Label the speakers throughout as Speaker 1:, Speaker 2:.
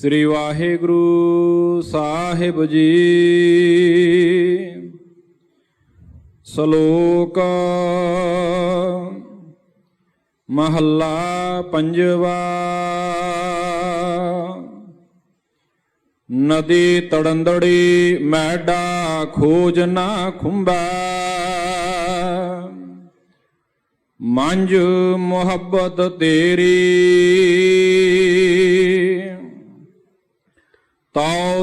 Speaker 1: ਸ੍ਰੀ ਵਾਹਿਗੁਰੂ ਸਾਹਿਬ ਜੀ। ਸ਼ਲੋਕ ਮਹੱਲਾ ਪੰਜਵਾ। ਨਦੀ ਤੜੰਦੜੀ ਮੈਡਾ ਖੋਜ ਨਾ ਖੁੰਬਾ। ਮੰਜ ਮੁਹੱਬਤ ਤੇਰੀ।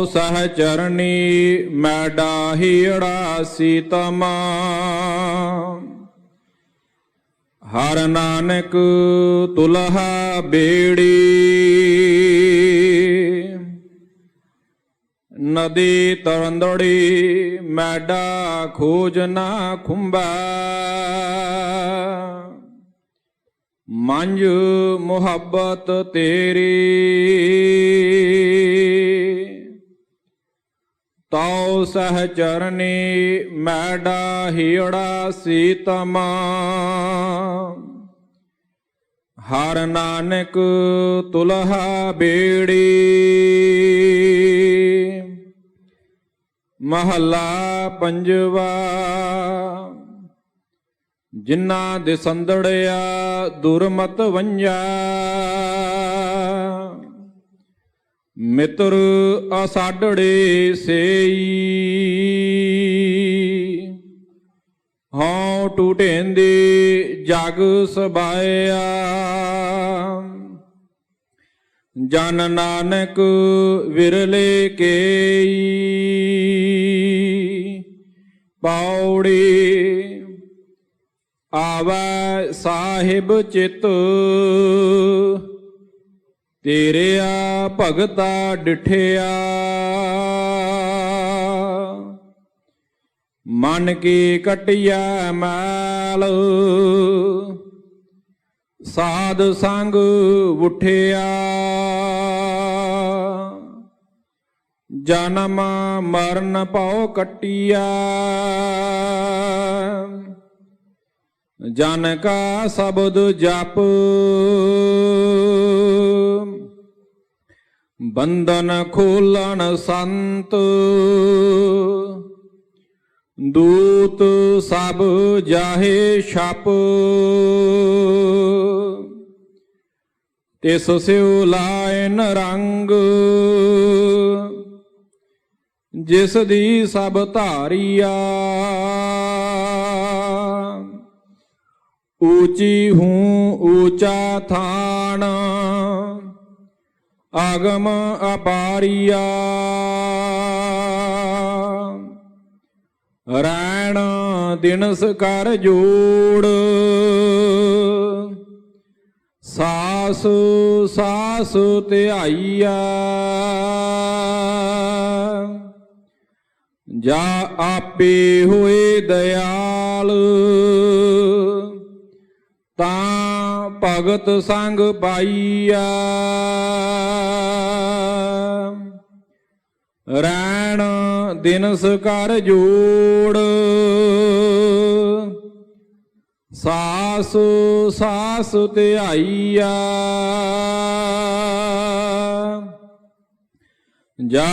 Speaker 1: ਤਉ ਸਹ ਚਰਣੀ ਮੈਡਾ ਹੀੜਾ ਸੀਤਮਾ ਹਰ ਨਾਨਕ ਤੁਲਹਾ ਬੇੜੀ। ਨਦੀ ਤਰੰਦੜੀ ਮੈਡਾ ਖੋਜ ਨਾ ਖੁੰਬਾ। ਮੰਜ ਮੁਹੱਬਤ ਤੇਰੀ। ਤਉ ਸਹ ਚਰਨੀ ਮੈਡਾ ਹੀੜਾ ਸੀਤਮਾ ਹਰ ਨਾਨਕ ਤੁਲਹਾ ਬੇੜੀ। ਮਹੱਲਾ ਪੰਜਵਾ, ਜਿਨ੍ਹਾਂ ਦੇ ਸੰਦੜਿਆ ਦੁਰਮਤ ਵੰਜਾ। ਮਿੱਤਰ ਅਸਾਡੜੇ ਸੇਈ। ਹਉ ਟੂਟੇਂਦੇ ਜਗ ਸਬਾਇਆ। ਜਨ ਨਾਨਕ ਵਿਰਲੇ ਕੇਈ। ਪੌੜੀ ਆਵੈ ਸਾਹਿਬ ਚਿਤ। ਤੇਰਿਆ ਭਗਤਾ ਡਿਠਿਆ। ਮਨ ਕੀ ਕਟਿਆ ਮਾਲ। ਸਾਧ ਸੰਗ ਉਠਿਆ। ਜਨਮ ਮਰਨ ਪਉ ਕਟਿਆ। ਜਨ ਕਾ ਸ਼ਬਦ ਜਪ। ਬੰਧਨ ਖੋਲਣ ਸੰਤ। ਦੂਤ ਸਭ ਜਾਹੇ ਛਪ। ਤਿਸ ਸਿਉ ਲਾਇਨ ਰੰਗ। ਜਿਸ ਦੀ ਸਭ ਧਾਰੀਆ। ਊਚੀ ਹੂੰ ਊਚਾ ਥਾਣਾ ਆਗਮ ਅਪਾਰੀਆ। ਰੈਣ ਦਿਨਸ ਕਰ ਜੋੜ। ਸਾਸ ਸਾਸ ਧਿਆਈਆ ਜਾ ਆਪੇ ਹੋਏ ਦਇਆਲ ਭਗਤ ਸੰਗ ਪਾਈਆ ਰੈਣ ਦਿਨਸ ਕਰ ਜੋੜ। ਸਾਸ ਸਾਸ ਧਿਆਈਆ ਜਾ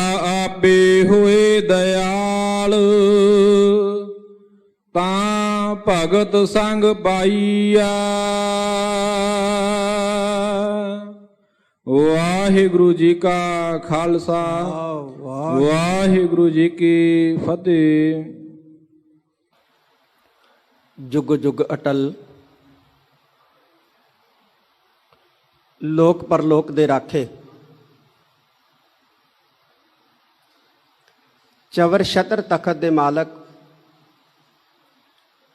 Speaker 1: ਆਪੇ ਹੋਏ ਦਇਆਲ। ਤਾਂ ਭਗਤ ਸੰਗ ਪਾਈਆ ਵਾਹਿਗੁਰੂ ਜੀ ਕਾ ਖਾਲਸਾ। ਵਾਹਿਗੁਰੂ ਜੀ ਕੀ ਫਤਿਹ।
Speaker 2: ਜੁਗ ਜੁਗ ਅਟਲ। ਲੋਕ ਪਰਲੋਕ ਦੇ ਰਾਖੇ। ਚਵਰ ਛਤਰ ਤਖਤ ਦੇ ਮਾਲਕ।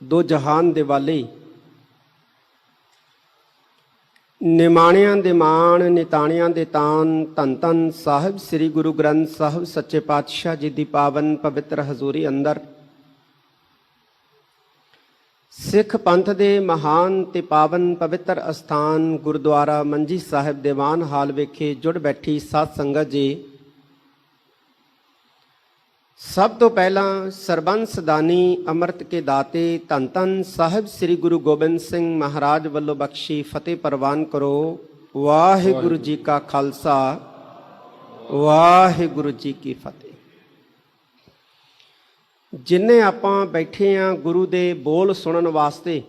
Speaker 2: ਦੋ ਜਹਾਨ ਦੇ ਵਾਲੀ। ਨਿਮਾਣਿਆਂ ਦੇ ਮਾਣ, ਨਿਤਾਣਿਆਂ ਦੇ ਤਾਨ ਧੰਨ ਧੰਨ ਸਾਹਿਬ ਸ੍ਰੀ ਗੁਰੂ ਗ੍ਰੰਥ ਸਾਹਿਬ ਸੱਚੇ ਪਾਤਸ਼ਾਹ ਜੀ ਦੀ ਪਾਵਨ ਪਵਿੱਤਰ ਹਜ਼ੂਰੀ ਅੰਦਰ। ਸਿੱਖ ਪੰਥ ਦੇ ਮਹਾਨ ਤੇ ਪਾਵਨ ਪਵਿੱਤਰ ਅਸਥਾਨ ਗੁਰਦੁਆਰਾ ਮੰਜੀ ਸਾਹਿਬ ਦੀਵਾਨ ਹਾਲ ਵਿਖੇ ਜੁੜ ਬੈਠੀ ਸਾਧ ਸੰਗਤ ਜੀ। ਸਭ ਤੋਂ ਪਹਿਲਾਂ ਸਰਬੰਸ ਦਾਨੀ ਅੰਮ੍ਰਿਤ ਕੇ ਦਾਤੇ ਧੰਨ ਧੰਨ ਸਾਹਿਬ ਸ੍ਰੀ ਗੁਰੂ ਗੋਬਿੰਦ ਸਿੰਘ ਮਹਾਰਾਜ ਵੱਲੋਂ ਬਖਸ਼ੀ ਫਤਿਹ ਪ੍ਰਵਾਨ ਕਰੋ। ਵਾਹਿਗੁਰੂ ਜੀ ਕਾ ਖਾਲਸਾ। ਵਾਹਿਗੁਰੂ ਜੀ ਕੀ ਫਤਿਹ। ਜਿੰਨੇ ਆਪਾਂ ਬੈਠੇ ਆ ਗੁਰੂ ਦੇ ਬੋਲ ਸੁਣਨ ਵਾਸਤੇ